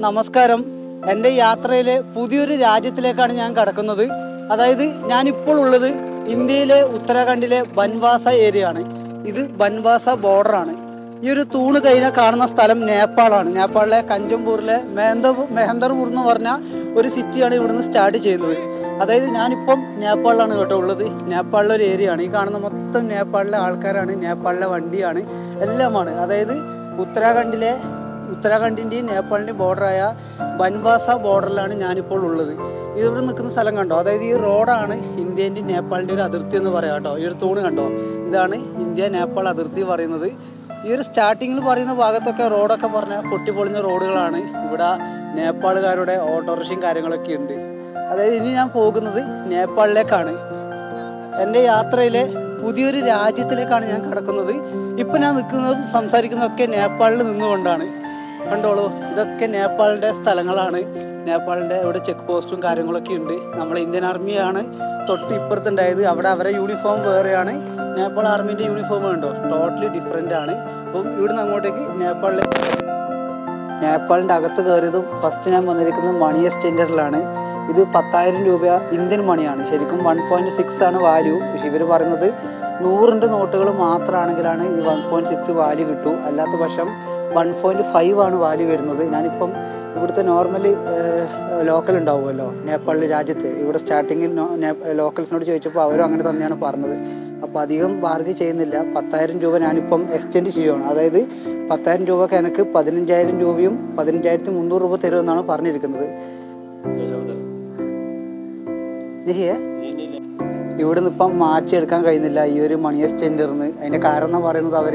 നമസ്കാരം. എന്റെ യാത്രയിലെ പുതിയൊരു രാജ്യത്തിലേക്കാണ് ഞാൻ കടക്കുന്നത്. അതായത് ഞാനിപ്പോൾ ഉള്ളത് ഇന്ത്യയിലെ ഉത്തരാഖണ്ഡിലെ ബൻവാസ ഏരിയ ആണ് ഇത് ബൻവാസ ബോർഡറാണ് ഈ ഒരു തൂണ് കഴിഞ്ഞാൽ കാണുന്ന സ്ഥലം നേപ്പാളാണ്. നേപ്പാളിലെ കഞ്ചംപൂരിലെ മെഹന്ത മെഹന്ദർപൂർ എന്ന് പറഞ്ഞ ഒരു സിറ്റിയാണ് ഇവിടുന്ന് സ്റ്റാർട്ട് ചെയ്യുന്നത്. അതായത് ഞാനിപ്പം നേപ്പാളിലാണ് കേട്ടോ ഉള്ളത്. നേപ്പാളിലെ ഒരു ഏരിയ ആണ് ഈ കാണുന്ന മൊത്തം നേപ്പാളിലെ ആൾക്കാരാണ്. നേപ്പാളിലെ വണ്ടിയാണ്. എല്ലാമാണ്. അതായത് ഉത്തരാഖണ്ഡിലെ ഉത്തരാഖണ്ഡിന്റെയും നേപ്പാളിന്റെയും ബോർഡറായ ബൻവാസ ബോർഡറിലാണ് ഞാനിപ്പോൾ ഉള്ളത്. ഇതിവിടെ നിൽക്കുന്ന സ്ഥലം കണ്ടോ? അതായത് ഈ റോഡാണ് ഇന്ത്യന്റെയും നേപ്പാളിന്റെ ഒരു അതിർത്തി എന്ന് പറയാം കേട്ടോ. ഈ തൂണ് കണ്ടോ? ഇതാണ് ഇന്ത്യ നേപ്പാൾ അതിർത്തി പറയുന്നത്. ഈ ഒരു സ്റ്റാർട്ടിങ്ങിൽ പറയുന്ന ഭാഗത്തൊക്കെ റോഡൊക്കെ പറഞ്ഞാൽ പൊട്ടിപ്പൊളിഞ്ഞ റോഡുകളാണ് ഇവിടെ നേപ്പാളുകാരുടെ ഓട്ടോറിക്ഷയും കാര്യങ്ങളൊക്കെ ഉണ്ട്. അതായത് ഇനി ഞാൻ പോകുന്നത് നേപ്പാളിലേക്കാണ്. എന്റെ യാത്രയിലെ പുതിയൊരു രാജ്യത്തിലേക്കാണ് ഞാൻ കടക്കുന്നത്. ഇപ്പം ഞാൻ നിൽക്കുന്നതും സംസാരിക്കുന്നതൊക്കെ നേപ്പാളിൽ നിന്നുകൊണ്ടാണ്. കണ്ടോളൂ. ഇതൊക്കെ നേപ്പാളിന്റെ സ്ഥലങ്ങളാണ്. നേപ്പാളിന്റെ ഇവിടെ ചെക്ക് പോസ്റ്റും കാര്യങ്ങളൊക്കെ ഉണ്ട്. നമ്മൾ ഇന്ത്യൻ ആർമിയാണ് തൊട്ട് ഇപ്പുറത്തുണ്ടായത്. അവിടെ അവരെ യൂണിഫോം വേറെയാണ്. നേപ്പാൾ ആർമീന്റെ യൂണിഫോം ഉണ്ടോ? ടോട്ടലി ഡിഫറെന്റ് ആണ്. അപ്പം ഇവിടുന്ന് അങ്ങോട്ടേക്ക് നേപ്പാളിലേക്ക് നേപ്പാളിന്റെ അകത്ത് കയറിയതും ഫസ്റ്റ് ഞാൻ വന്നിരിക്കുന്നത് മണി എക്സ്ചേഞ്ചറിലാണ് ഇത് പത്തായിരം രൂപ ഇന്ത്യൻ മണിയാണ് ശരിക്കും വൺ പോയിന്റ് സിക്സ് ആണ് വാല്യൂ പക്ഷെ ഇവർ പറയുന്നത് നൂറിന്റെ നോട്ടുകൾ മാത്രമാണെങ്കിലാണ് ഈ വൺ പോയിന്റ് സിക്സ് വാല്യൂ കിട്ടൂ. അല്ലാത്ത പക്ഷം വൺ പോയിന്റ് ഫൈവ് ആണ് വാല്യൂ വരുന്നത്. ഞാനിപ്പം ഇവിടുത്തെ നോർമലി ലോക്കൽ ഉണ്ടാവുമല്ലോ നേപ്പാളിൽ രാജ്യത്ത്. ഇവിടെ സ്റ്റാർട്ടിങ്ങിൽ ലോക്കൽസിനോട് ചോദിച്ചപ്പോൾ അവരും അങ്ങനെ തന്നെയാണ് പറഞ്ഞത്. അപ്പോൾ അധികം ബാർഗി ചെയ്യുന്നില്ല. പത്തായിരം രൂപ ഞാനിപ്പം എക്സ്റ്റെൻഡ് ചെയ്യുകയാണ് അതായത് പത്തായിരം രൂപക്ക് എനിക്ക് പതിനഞ്ചായിരം രൂപയും പതിനഞ്ചായിരത്തി മുന്നൂറ് രൂപ തരുമെന്നാണ് പറഞ്ഞിരിക്കുന്നത്. ഇവിടെ നിന്ന് ഇപ്പം മാറ്റിയെടുക്കാൻ കഴിയുന്നില്ല. ഈ ഒരു മണി എക്സ്ചേഞ്ചറിന് അതിന്റെ കാരണം പറയുന്നത് അവർ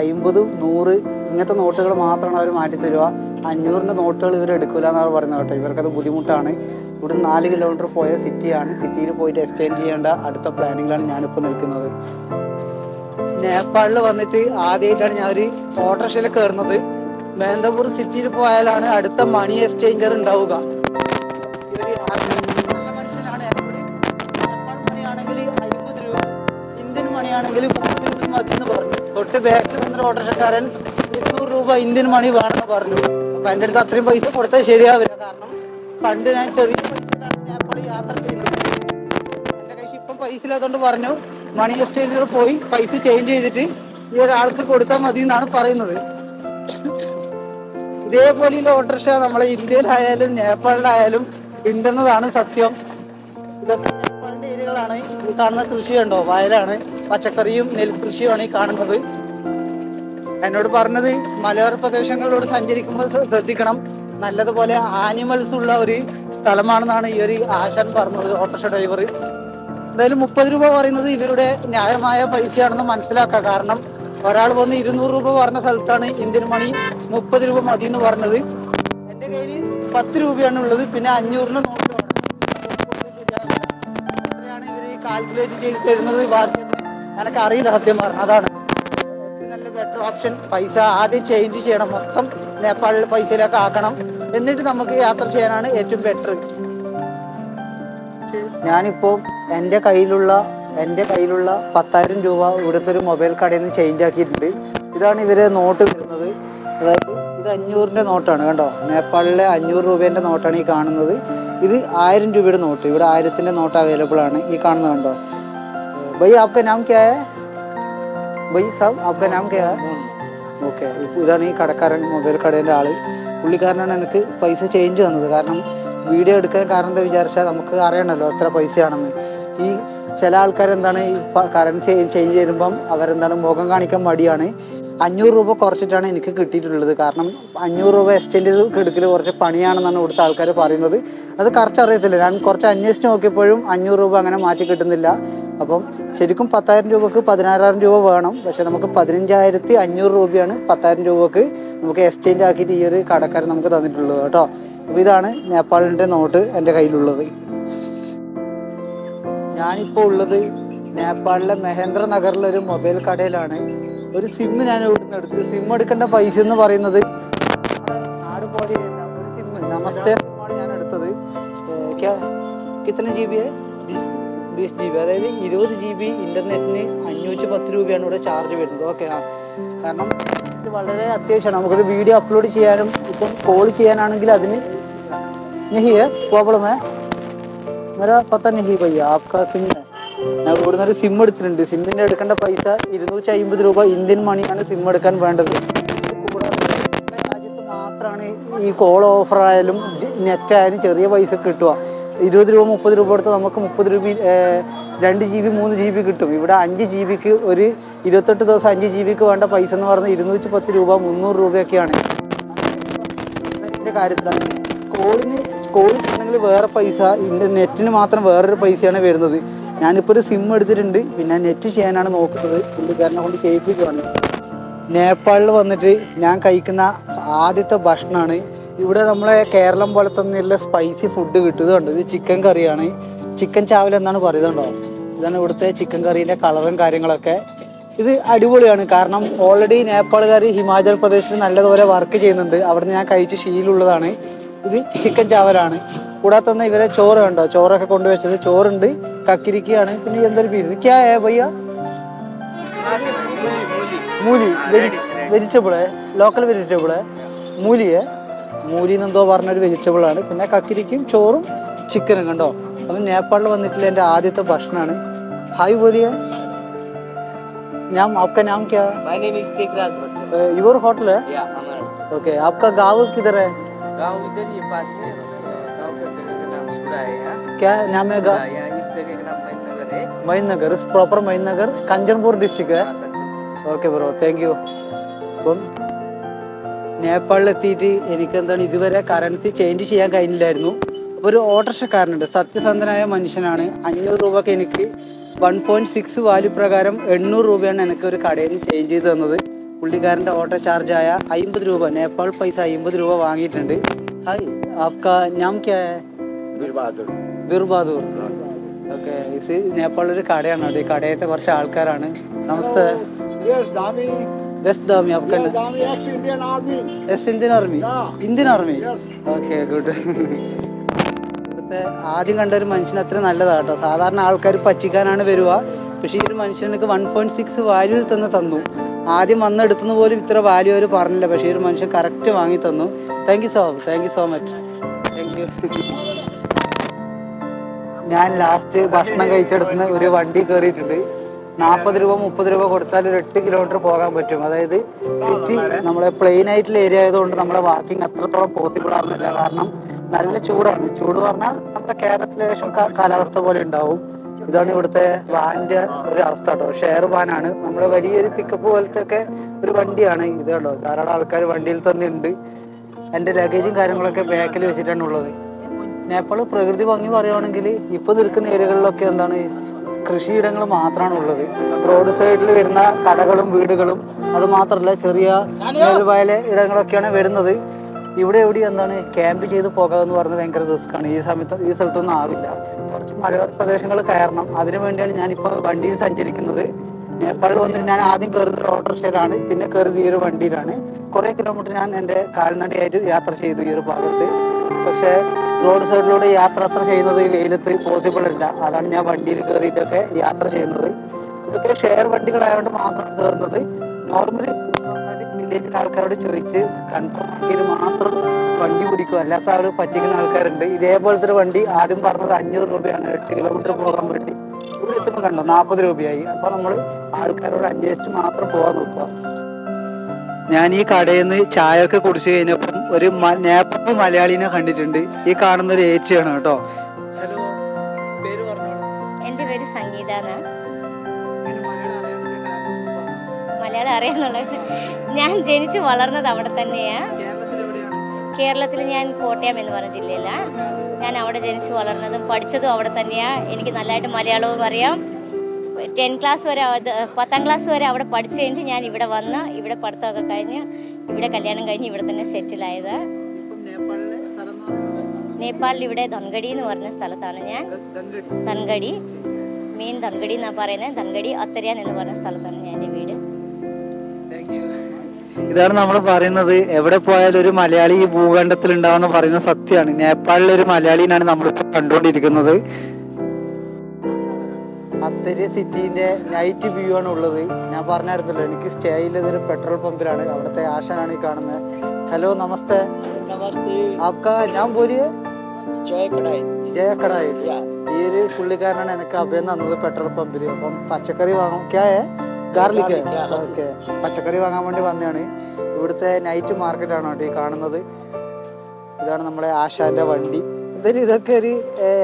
അമ്പത് നൂറ് ഇങ്ങനത്തെ നോട്ടുകൾ മാത്രമാണ് അവർ മാറ്റി തരിക. അഞ്ഞൂറിന്റെ നോട്ടുകൾ ഇവർ എടുക്കില്ല എന്നാണ് പറയുന്നത് കേട്ടോ. ഇവർക്കത് ബുദ്ധിമുട്ടാണ്. ഇവിടെ നാല് കിലോമീറ്റർ പോയ സിറ്റിയാണ് സിറ്റിയിൽ പോയിട്ട് എക്സ്ചേഞ്ച് ചെയ്യേണ്ട അടുത്ത പ്ലാനിങ്ങിലാണ് ഞാനിപ്പോൾ നിൽക്കുന്നത്. നേപ്പാളിൽ വന്നിട്ട് ആദ്യമായിട്ടാണ് ഞാൻ ഒരു ഓട്ടോറിക്ഷയിൽ കയറുന്നത്. മേന്തപൂർ സിറ്റിയിൽ പോയാലാണ് അടുത്ത മണി എക്സ്ചേഞ്ചർ ഉണ്ടാവുക. നല്ല മനുഷ്യനാണ് നേപ്പാൾ മണിയാണെങ്കിൽ അമ്പത് രൂപ ഇന്ത്യൻ മണിയാണെങ്കിൽ മുപ്പത് രൂപ മതി എന്ന് പറഞ്ഞു. തൊട്ട് ബാക്കിൽ വന്ന ഓട്ടോറിക്ഷക്കാരൻ ഇരുന്നൂറ് രൂപ ഇന്ത്യൻ മണി വേണമെന്ന് പറഞ്ഞു. അപ്പൊ എന്റെ അടുത്ത് അത്രയും പൈസ കൊടുത്താൽ ശരിയാവില്ല. കാരണം പണ്ട് ഞാൻ ചെറിയ പൈസയിലാണ് നേപ്പാൾ യാത്ര ചെയ്യുന്നത്. എന്റെ കൈ ഇപ്പം പൈസ ഇല്ലാത്തതുകൊണ്ട് പറഞ്ഞു മണി എക്സ്ചേഞ്ചിൽ പോയി പൈസ ചേഞ്ച് ചെയ്തിട്ട് ഈ ഒരാൾക്ക് കൊടുത്താൽ മതി എന്നാണ് പറയുന്നത്. ഇതേപോലെയുള്ള ഓട്ടോറിക്ഷ നമ്മളെ ഇന്ത്യയിലായാലും നേപ്പാളിലായാലും ഉണ്ടെന്നതാണ് സത്യം. ഇതൊക്കെ നേപ്പാളിന്റെ ഏരിയകളാണ്. ഈ കാണുന്ന കൃഷി ഉണ്ടോ വയലാണ് പച്ചക്കറിയും നെൽകൃഷിയുമാണ് ഈ കാണുന്നത്. എന്നോട് പറഞ്ഞത് മലയോര പ്രദേശങ്ങളിലൂടെ സഞ്ചരിക്കുമ്പോൾ ശ്ര- ശ്രദ്ധിക്കണം. നല്ലതുപോലെ ആനിമൽസ് ഉള്ള ഒരു സ്ഥലമാണെന്നാണ് ഈ ഒരു ആശാൻ പറഞ്ഞത് ഓട്ടോറിക്ഷ ഡ്രൈവർ എന്തായാലും മുപ്പത് രൂപ പറയുന്നത് ഇവരുടെ ന്യായമായ പൈസയാണെന്ന് മനസ്സിലാക്കാം. കാരണം ഒരാൾ വന്ന് ഇരുന്നൂറ് രൂപ പറഞ്ഞ സ്ഥലത്താണ് ഇന്ത്യൻ മണി മുപ്പത് രൂപ മതി എന്ന് പറഞ്ഞത്. എന്റെ കയ്യിൽ പത്ത് രൂപയാണ് ഉള്ളത്. പിന്നെ അഞ്ഞൂറിന് നോക്കിയാണ് ഇവർ കാൽക്കുലേറ്റ് ചെയ്ത് തരുന്നത്. എനക്ക് അറിയില്ല സത്യം പറഞ്ഞു. അതാണ്. നല്ല ബെറ്റർ ഓപ്ഷൻ പൈസ ആദ്യം ചേഞ്ച് ചെയ്യണം. മൊത്തം നേപ്പാളിൽ പൈസയിലൊക്കെ ആക്കണം. എന്നിട്ട് നമുക്ക് യാത്ര ചെയ്യാനാണ് ഏറ്റവും ബെറ്റർ ഞാനിപ്പോൾ എന്റെ കയ്യിലുള്ള എന്റെ കയ്യിലുള്ള പത്തായിരം രൂപ ഇവിടുത്തെ ഒരു മൊബൈൽ കടയിൽ നിന്ന് ചേഞ്ച് ആക്കിയിട്ടുണ്ട്. ഇതാണ് ഇവരെ നോട്ട് വരുന്നത്. അതായത് ഇത് അഞ്ഞൂറിന്റെ നോട്ടാണ് കണ്ടോ? നേപ്പാളിലെ അഞ്ഞൂറ് രൂപേന്റെ നോട്ടാണ് ഈ കാണുന്നത്. ഇത് ആയിരം രൂപയുടെ നോട്ട് ഇവിടെ ആയിരത്തിന്റെ നോട്ട് അവൈലബിൾ ആണ് ഈ കാണുന്നത് കണ്ടോ? ബൈ ആപ്ക നാം ക്യാ ബൈ സാബ് ആപ്ക നാം ക്യാ ഓക്കെ ഇതാണ് ഈ കടക്കാരൻ മൊബൈൽ കടേന്റെ ആൾ. പുള്ളിക്കാരനാണ് എനിക്ക് പൈസ ചേഞ്ച് തന്നത് കാരണം വീഡിയോ എടുക്കാൻ കാരണം എന്താ വിചാരിച്ചാൽ നമുക്ക് അറിയണമല്ലോ എത്ര പൈസയാണെന്ന്. ഈ ചില ആൾക്കാർ എന്താണ് ഈ കറൻസി ചേഞ്ച് ചെയ്യുമ്പം അവരെന്താണ് മുഖം കാണിക്കാൻ മടിയാണ്. അഞ്ഞൂറ് രൂപ കുറച്ചിട്ടാണ് എനിക്ക് കിട്ടിയിട്ടുള്ളത്. കാരണം അഞ്ഞൂറ് രൂപ എക്സ്ചേഞ്ച് ചെയ്ത് എടുക്കൽ കുറച്ച് പണിയാണെന്നാണ് ഇവിടുത്തെ ആൾക്കാർ പറയുന്നത്. അത് കറക്റ്റ് അറിയത്തില്ല. ഞാൻ കുറച്ച് അന്വേഷിച്ച് നോക്കിയപ്പോഴും അഞ്ഞൂറ് രൂപ അങ്ങനെ മാറ്റി കിട്ടുന്നില്ല. അപ്പം ശരിക്കും പത്തായിരം രൂപക്ക് പതിനാറായിരം രൂപ വേണം. പക്ഷെ നമുക്ക് പതിനഞ്ചായിരത്തി അഞ്ഞൂറ് രൂപയാണ് പത്തായിരം രൂപക്ക് നമുക്ക് എക്സ്ചേഞ്ച് ആക്കിയിട്ട് ഈ ഒരു കടക്കാരൻ നമുക്ക് തന്നിട്ടുള്ളത് കേട്ടോ. അപ്പോൾ ഇതാണ് നേപ്പാളിന്റെ നോട്ട് എന്റെ കയ്യിലുള്ളത്. ഞാനിപ്പോൾ ഉള്ളത് നേപ്പാളിലെ മഹേന്ദ്ര നഗറിലെ ഒരു മൊബൈൽ കടയിലാണ്. ഒരു സിമ്മ് ഞാൻ ഇവിടെ നിന്ന് എടുത്തു. സിം എടുക്കേണ്ട പൈസ എന്ന് പറയുന്നത് നാട് പോലെ ഒരു സിമ്മ് നമസ്തേ സിമ്മാണ് ഞാൻ എടുത്തത് കിത്തന ജി ബി ബീസ് ജി ബി അതായത് ഇരുപത് ജി ബി ഇന്റർനെറ്റിന് അഞ്ഞൂറ്റി പത്ത് രൂപയാണ് ഇവിടെ ചാർജ് വരുന്നത്. ഓക്കെ ആ. കാരണം ഇത് വളരെ അത്യാവശ്യമാണ്. നമുക്കൊരു വീഡിയോ അപ്ലോഡ് ചെയ്യാനും ഇപ്പം കോൾ ചെയ്യാനാണെങ്കിൽ അതിന് ഹിയർ പ്രോബ്ലമേ ഒന്നര പത്ത നഹി പയ്യ ആപ്കാ സിം ഞാൻ ഇവിടുന്ന് ഒരു സിം എടുത്തിട്ടുണ്ട്. സിമ്മിന്റെ എടുക്കേണ്ട പൈസ ഇരുന്നൂറ്റി അമ്പത് രൂപ ഇന്ത്യൻ മണിയാണ് സിം എടുക്കാൻ വേണ്ടത്. രാജ്യത്ത് മാത്രമാണ് ഈ കോൾ ഓഫർ ആയാലും നെറ്റ് ആയാലും ചെറിയ പൈസ കിട്ടുക. ഇരുപത് രൂപ മുപ്പത് രൂപ എടുത്ത് നമുക്ക് മുപ്പത് രൂപ രണ്ട് ജി ബി മൂന്ന് ജി ബി കിട്ടും. ഇവിടെ അഞ്ച് ജി ബിക്ക് ഒരു ഇരുപത്തെട്ട് ദിവസം അഞ്ച് ജി ബിക്ക് വേണ്ട പൈസ എന്ന് പറഞ്ഞാൽ ഇരുന്നൂറ്റി പത്ത് രൂപ മുന്നൂറ് രൂപയൊക്കെയാണ്. കാര്യത്തിലാണ് കോളിന് കോൾ ആണെങ്കിൽ വേറെ പൈസ നെറ്റിന് മാത്രം വേറൊരു പൈസയാണ് വരുന്നത്. ഞാനിപ്പോൾ ഒരു സിം എടുത്തിട്ടുണ്ട്. പിന്നെ നെറ്റ് ചെയ്യാനാണ് നോക്കുന്നത്. പുള്ളിക്കാരനെ കൊണ്ട് ചെയ്യിപ്പിക്കുകയാണ് നേപ്പാളിൽ വന്നിട്ട് ഞാൻ കഴിക്കുന്ന ആദ്യത്തെ ഭക്ഷണമാണ് ഇവിടെ നമ്മളെ കേരളം പോലെ തന്നെയുള്ള സ്പൈസി ഫുഡ് കിട്ടുന്നുണ്ട് ഇത് ചിക്കൻ കറിയാണ്. ചിക്കൻ ചാവൽ എന്നാണ് പറയുന്നുണ്ടോ ഇതാണ് ഇവിടുത്തെ ചിക്കൻ കറീന്റെ കളറും കാര്യങ്ങളൊക്കെ. ഇത് അടിപൊളിയാണ്. കാരണം ഓൾറെഡി നേപ്പാളുകാർ ഹിമാചൽ പ്രദേശിൽ നല്ലതുപോലെ വർക്ക് ചെയ്യുന്നുണ്ട്. അവിടുന്ന് ഞാൻ കഴിച്ച് ശീലമുള്ളതാണ്. ഇത് ചിക്കൻ ചാവലാണ്. കൂടാതെ തന്നെ ഇവരെ ചോറ് കണ്ടോ? ചോറൊക്കെ കൊണ്ടുവച്ചത് ചോറുണ്ട് കക്കിരിക്കയാണ് പിന്നെ എന്തൊരു പീസ് ഇത് ക്യാ ഏ ഭയ്യ മൂലി വെജിറ്റബിൾ ലോക്കൽ വെജിറ്റബിൾ മൂലിയെ മൂലി എന്നെന്തോ പറഞ്ഞൊരു വെജിറ്റബിളാണ് പിന്നെ കക്കിരിക്കും ചോറും ചിക്കനും കണ്ടോ? അത് നേപ്പാളിൽ വന്നിട്ടില്ല എന്റെ ആദ്യത്തെ ഭക്ഷണമാണ് ഹായ് ബോലിയ ഞാൻ ആപ്ക നാം ക്യാ യുവർ ഹോട്ടൽ ഓക്കെ ആപ്ക ഗാവ് കിതർ होटल है Yeah, हमारा ओके आपका गाँव किधर है गांव इधर ही पास में है उसका गांव का जगह का नाम सुड़ा है यहाँ क्या नाम है सुड़ा, यहाँ इस जगह का नाम महीनगर है मईन नगर प्रॉपर मईन नगर कंचनपुर डिस्ट्रिक्ट है हाँ, Kanchanpur. Okay bro thank you അപ്പം നേപ്പാളിലെത്തിയിട്ട് എനിക്ക് എന്താണ് ഇതുവരെ കറൻസി ചേഞ്ച് ചെയ്യാൻ കഴിഞ്ഞില്ലായിരുന്നു അപ്പോൾ ഒരു ഓട്ടോറിക്ഷക്കാരനുണ്ട് സത്യസന്ധനായ മനുഷ്യനാണ് അഞ്ഞൂറ് രൂപക്ക് എനിക്ക് വൺ പോയിന്റ് സിക്സ് വാല്യൂ പ്രകാരം എണ്ണൂറ് രൂപയാണ് എനിക്ക് ഒരു കടയിൽ നിന്ന് ചേഞ്ച് ചെയ്ത് തന്നത് പുള്ളിക്കാരന്റെ ഓട്ടോ ചാർജായ അമ്പത് രൂപ നേപ്പാൾ പൈസ അമ്പത് രൂപ വാങ്ങിയിട്ടുണ്ട്. ഹായ് ആപ്കാ നാം ക്യാ ഓക്കെ ഇത് നേപ്പാളിൽ ഒരു കടയാണ്? അവിടെ കടയത്തെ കുറച്ച് ആൾക്കാരാണ്. നമസ്തേ. ആദ്യം കണ്ട ഒരു മനുഷ്യൻ അത്ര നല്ലതാട്ടോ. സാധാരണ ആൾക്കാർ പച്ചിക്കാനാണ് വരിക പക്ഷെ ഈ ഒരു മനുഷ്യനൊക്കെ വൺ പോയിന്റ് സിക്സ് വാല്യൂൽ തന്നെ തന്നു. ആദ്യം വന്നെടുത്തുന്ന പോലും ഇത്ര വാല്യൂ അവർ പറഞ്ഞില്ല. പക്ഷേ ഒരു മനുഷ്യൻ കറക്റ്റ് വാങ്ങി തന്നു. Thank you so thank you so much thank you ഞാൻ ലാസ്റ്റ് ഭക്ഷണം കഴിച്ചെടുത്തുന്ന ഒരു വണ്ടി കയറിയിട്ടുണ്ട് നാൽപ്പത് രൂപ മുപ്പത് രൂപ കൊടുത്താൽ ഒരു എട്ട് കിലോമീറ്റർ പോകാൻ പറ്റും. അതായത് സിറ്റി നമ്മളെ പ്ലെയിൻ ആയിട്ടുള്ള ഏരിയ ആയതുകൊണ്ട് നമ്മളെ വാക്കിംഗ് അത്രത്തോളം പോസിബിൾ ആവുന്നില്ല. കാരണം നല്ല ചൂടാണ്. ചൂട് പറഞ്ഞാൽ നമ്മുടെ കേരളത്തിലെ കാലാവസ്ഥ പോലെ ഉണ്ടാവും. ഇതാണ് ഇവിടുത്തെ വാനിന്റെ ഒരു അവസ്ഥ കേട്ടോ. ഷെയർ വാനാണ്. നമ്മുടെ വലിയൊരു പിക്കപ്പ് പോലത്തെ ഒക്കെ ഒരു വണ്ടിയാണ്. ഇത് കേട്ടോ ധാരാളം ആൾക്കാർ വണ്ടിയിൽ തന്നെ ഉണ്ട് എന്റെ ലഗേജും കാര്യങ്ങളൊക്കെ ബാക്കിൽ വെച്ചിട്ടാണ് ഉള്ളത്. നേപ്പാൾ പ്രകൃതി ഭംഗി പറയുവാണെങ്കിൽ ഇപ്പൊ നിൽക്കുന്ന ഏരിയകളിലൊക്കെ എന്താണ് കൃഷിയിടങ്ങൾ മാത്രമാണ് ഉള്ളത്. റോഡ് സൈഡിൽ വരുന്ന കടകളും വീടുകളും അത് മാത്രമല്ല ചെറിയ നെൽവയലെ ഇടങ്ങളൊക്കെയാണ് വരുന്നത്. ഇവിടെ എവിടെ എന്താണ് ക്യാമ്പ് ചെയ്ത് പോകുക എന്ന് പറയുന്നത് ഭയങ്കര റിസ്ക്കാണ് ഈ സമയത്ത് ഈ സ്ഥലത്തൊന്നും ആവില്ല. കുറച്ച് മലയോര പ്രദേശങ്ങൾ കയറണം. അതിനു വേണ്ടിയാണ് ഞാനിപ്പോൾ വണ്ടിയിൽ സഞ്ചരിക്കുന്നത്. നേപ്പാളിൽ വന്നിട്ട് ഞാൻ ആദ്യം കയറുന്നത് ഓട്ടോറിക്ഷയിലാണ്. പിന്നെ കയറുന്ന ഈ ഒരു വണ്ടിയിലാണ്. കുറേ കിലോമീറ്റർ ഞാൻ എന്റെ കാൽനടയായിട്ട് യാത്ര ചെയ്തു ഈ ഒരു ഭാഗത്ത്. പക്ഷേ റോഡ് സൈഡിലൂടെ യാത്ര അത്ര ചെയ്യുന്നത് ഈ വെയിലത്ത് പോസിബിൾ അല്ല. അതാണ് ഞാൻ വണ്ടിയിൽ കയറിയിട്ടൊക്കെ യാത്ര ചെയ്യുന്നത്. ഇതൊക്കെ ഷെയർ വണ്ടികളായതുകൊണ്ട് മാത്രം കയറുന്നത്. നോർമലി വില്ലേജിലെ ആൾക്കാരോട് ചോദിച്ച് കൺഫേം ആക്കിയത് മാത്രം വണ്ടി പിടിക്കും. അല്ലാത്ത ആൾ പറ്റിക്കുന്ന ആൾക്കാരുണ്ട്. ഇതേപോലത്തെ ഒരു വണ്ടി ആദ്യം പറഞ്ഞത് അഞ്ഞൂറ് രൂപയാണ്. എട്ട് കിലോമീറ്റർ പോകാൻ വേണ്ടി. ഇവിടെ എത്തുമ്പോൾ കണ്ടോ? നാൽപ്പത് രൂപയായി. അപ്പൊ നമ്മൾ ആൾക്കാരോട് അന്വേഷിച്ച് മാത്രം പോകാൻ നോക്കുക. ഞാൻ ഈ കടയിൽ നിന്ന് ചായ ഒക്കെ കുടിച്ചു കഴിഞ്ഞപ്പം ഒരു നേപ്പാളി മലയാളിനെ കണ്ടിട്ടുണ്ട്. ഈ കാണുന്ന ഒരു ഏച്ചിയാണ് കേട്ടോ. ഹലോ പേര് പറഞ്ഞോളൂ. മലയാളം അറിയാന്നുള്ളത്. ഞാൻ ജനിച്ചു വളർന്നത് അവിടെ തന്നെയാണ് കേരളത്തിൽ ഞാൻ കോട്ടയം എന്ന് പറഞ്ഞ ജില്ലയിലാണ് ഞാൻ അവിടെ ജനിച്ചു വളർന്നതും പഠിച്ചതും അവിടെ തന്നെയാണ് എനിക്ക് നല്ലതായിട്ട് മലയാളവും അറിയാം. ടെൻ ക്ലാസ് വരെ പത്താം ക്ലാസ് വരെ അവിടെ പഠിച്ചു കഴിഞ്ഞിട്ട് ഞാൻ ഇവിടെ വന്ന് ഇവിടെ പഠിത്തമൊക്കെ കഴിഞ്ഞ് ഇവിടെ കല്യാണം കഴിഞ്ഞ് ഇവിടെ തന്നെ സെറ്റിലായത് നേപ്പാളിൽ ഇവിടെ ധൻഗഡി എന്ന് പറഞ്ഞ സ്ഥലത്താണ് ഞാൻ. ധൻഗഡി. മെയിൻ ധൻഗഡി എന്നാണ് പറയുന്നത്. ധൻഗഡി അത്തരിയാൻ എന്ന് പറഞ്ഞ സ്ഥലത്താണ് ഞാൻ എന്റെ വീട്. ഇതാണ് നമ്മൾ പറയുന്നത്. എവിടെ പോയാലും ഒരു മലയാളി ഈ ഭൂഖണ്ഡത്തിൽ ഉണ്ടാവുന്ന പറയുന്ന സത്യമാണ്. നേപ്പാളിലെ ഒരു മലയാളിനാണ് നമ്മളിപ്പോ കണ്ടുകൊണ്ടിരിക്കുന്നത്. അത്തരി സിറ്റിന്റെ നൈറ്റ് വ്യൂ ആണ് ഉള്ളത്. ഞാൻ പറഞ്ഞായിരുന്നല്ലോ എനിക്ക് സ്റ്റേ ചെയ്തതൊരു പെട്രോൾ പമ്പിലാണ് അവിടുത്തെ ആശാനാണ് ഈ കാണുന്നത് ഹലോ നമസ്തേ. ഞാൻ പോലിയേ ജയ ഈ ഒരു പുള്ളിക്കാരനാണ് എനിക്ക് അഭയം തന്നത് പെട്രോൾ പമ്പിൽ അപ്പം പച്ചക്കറി വാങ്ങും. ക്യാ ഗാർലിക്. ഓക്കെ പച്ചക്കറി വാങ്ങാൻ വേണ്ടി വന്നതാണ്. ഇവിടുത്തെ നൈറ്റ് മാർക്കറ്റ് ആണ് കേട്ടോ ഈ കാണുന്നത്? ഇതാണ് നമ്മുടെ ആശാന്റെ വണ്ടി. എന്തായാലും ഇതൊക്കെ ഒരു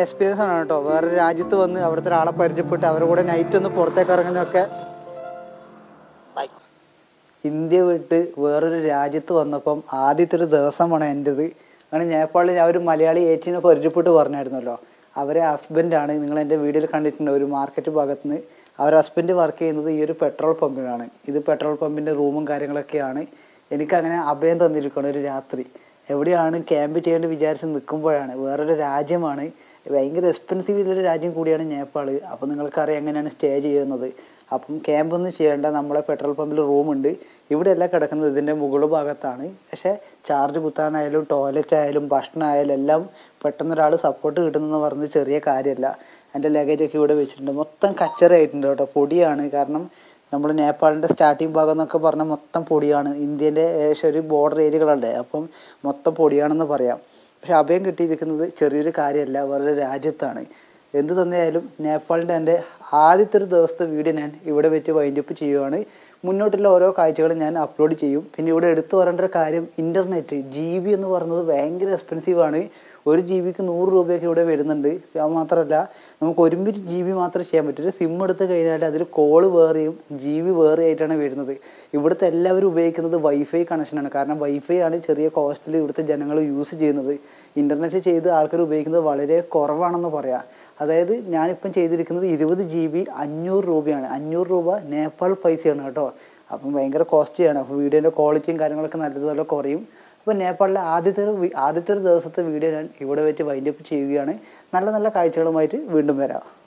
എക്സ്പീരിയൻസ് ആണ് കേട്ടോ. വേറെ രാജ്യത്ത് വന്ന് അവിടുത്തെ ഒരാളെ പരിചയപ്പെട്ട് അവരുടെ കൂടെ നൈറ്റ് ഒന്ന് പുറത്തേക്ക് ഇറങ്ങുന്നതൊക്കെ. ഇന്ത്യ വിട്ട് വേറൊരു രാജ്യത്ത് വന്നപ്പം ആദ്യത്തെ ഒരു ദിവസമാണ് എന്റെത് അങ്ങനെ നേപ്പാളിൽ ഞാൻ ഒരു മലയാളി ഏച്ചിനെ പരിചയപ്പെട്ട് പറഞ്ഞായിരുന്നല്ലോ. അവരെ ഹസ്ബൻഡാണ് നിങ്ങൾ എന്റെ വീഡിയോയിൽ കണ്ടിട്ടുണ്ട് ഒരു മാർക്കറ്റ് ഭാഗത്ത് നിന്ന് അവർ ഹസ്ബൻഡ് വർക്ക് ചെയ്യുന്നത് ഈ ഒരു പെട്രോൾ പമ്പിലാണ് ഇത് പെട്രോൾ പമ്പിന്റെ റൂമും കാര്യങ്ങളൊക്കെയാണ്. എനിക്കങ്ങനെ അഭയം തന്നിരിക്കണം ഒരു രാത്രി. എവിടെയാണ് ക്യാമ്പ് ചെയ്യേണ്ടത് വിചാരിച്ച് നിൽക്കുമ്പോഴാണ്. വേറൊരു രാജ്യമാണ്. ഭയങ്കര എക്സ്പെൻസീവ് ഉള്ളൊരു രാജ്യം കൂടിയാണ് നേപ്പാൾ. അപ്പോൾ നിങ്ങൾക്കറിയാം എങ്ങനെയാണ് സ്റ്റേ ചെയ്യുന്നത്. അപ്പം ക്യാമ്പ് ഒന്നും ചെയ്യേണ്ട നമ്മളെ പെട്രോൾ പമ്പിൽ റൂമുണ്ട് ഇവിടെയല്ല കിടക്കുന്നത് ഇതിന്റെ മുകൾ ഭാഗത്താണ്. പക്ഷേ ചാർജ് കുത്താനായാലും ടോയ്ലറ്റ് ആയാലും ഭക്ഷണം ആയാലും എല്ലാം പെട്ടെന്ന് ഒരാൾ സപ്പോർട്ട് കിട്ടുന്നെന്ന് പറഞ്ഞത് ചെറിയ കാര്യമല്ല എന്റെ ലഗേജൊക്കെ ഇവിടെ വെച്ചിട്ടുണ്ട്. മൊത്തം കച്ചറയായിട്ടുണ്ട് കേട്ടോ. പൊടിയാണ്. കാരണം നമ്മൾ നേപ്പാളിന്റെ സ്റ്റാർട്ടിങ് ഭാഗം എന്നൊക്കെ പറഞ്ഞാൽ മൊത്തം പൊടിയാണ്. ഇന്ത്യന്റെ ഏകദേശം ഒരു ബോർഡർ ഏരിയകളല്ലേ അപ്പം മൊത്തം പൊടിയാണെന്ന് പറയാം. പക്ഷെ അഭയം കിട്ടിയിരിക്കുന്നത് ചെറിയൊരു കാര്യമല്ല വേറൊരു രാജ്യത്താണ്. എന്ത് തന്നെയായാലും നേപ്പാളിന്റെ എന്റെ ആദ്യത്തെ ഒരു ദിവസത്തെ വീഡിയോ ഞാൻ ഇവിടെ വെച്ച് വൈൻഡപ്പ് ചെയ്യുവാണ്. മുന്നോട്ടുള്ള ഓരോ കാഴ്ചകളും ഞാൻ അപ്ലോഡ് ചെയ്യും. പിന്നെ ഇവിടെ എടുത്തു പറയേണ്ട ഒരു കാര്യം ഇന്റർനെറ്റ് ജി ബി എന്ന് പറയുന്നത് ഭയങ്കര എക്സ്പെൻസീവ് ആണ്. ഒരു ജി ബിക്ക് നൂറ് രൂപയൊക്കെ ഇവിടെ വരുന്നുണ്ട്. അത് മാത്രമല്ല നമുക്ക് ഒരുമിച്ച് ജി ബി മാത്രമേ ചെയ്യാൻ പറ്റൂ ഒരു സിം എടുത്ത് കഴിഞ്ഞാൽ അതിൽ കോൾ വേറെയും ജി ബി വേറെ ആയിട്ടാണ് വരുന്നത്. ഇവിടുത്തെ എല്ലാവരും ഉപയോഗിക്കുന്നത് വൈഫൈ കണക്ഷനാണ് കാരണം വൈഫൈ ആണ് ചെറിയ കോസ്റ്റിൽ ഇവിടുത്തെ ജനങ്ങൾ യൂസ് ചെയ്യുന്നത്. ഇന്റർനെറ്റ് ചെയ്ത് ആൾക്കാർ ഉപയോഗിക്കുന്നത് വളരെ കുറവാണെന്ന് പറയാം. അതായത് ഞാനിപ്പം ചെയ്തിരിക്കുന്നത് ഇരുപത് ജി ബി അഞ്ഞൂറ് രൂപയാണ്. അഞ്ഞൂറ് രൂപ നേപ്പാൾ പൈസയാണ് കേട്ടോ. അപ്പം ഭയങ്കര കോസ്റ്റ്ലിയാണ് അപ്പോൾ വീഡിയോന്റെ ക്വാളിറ്റിയും കാര്യങ്ങളൊക്കെ നല്ലതുപോലെ കുറയും. അപ്പോൾ നേപ്പാളിലെ ആദ്യത്തെ ഒരു ആദ്യത്തെ ഒരു ദിവസത്തെ വീഡിയോ ഞാൻ ഇവിടെ വെച്ച് വൈൻഡപ്പ് ചെയ്യുകയാണ്. നല്ല നല്ല കാഴ്ചകളുമായിട്ട് വീണ്ടും വരാം.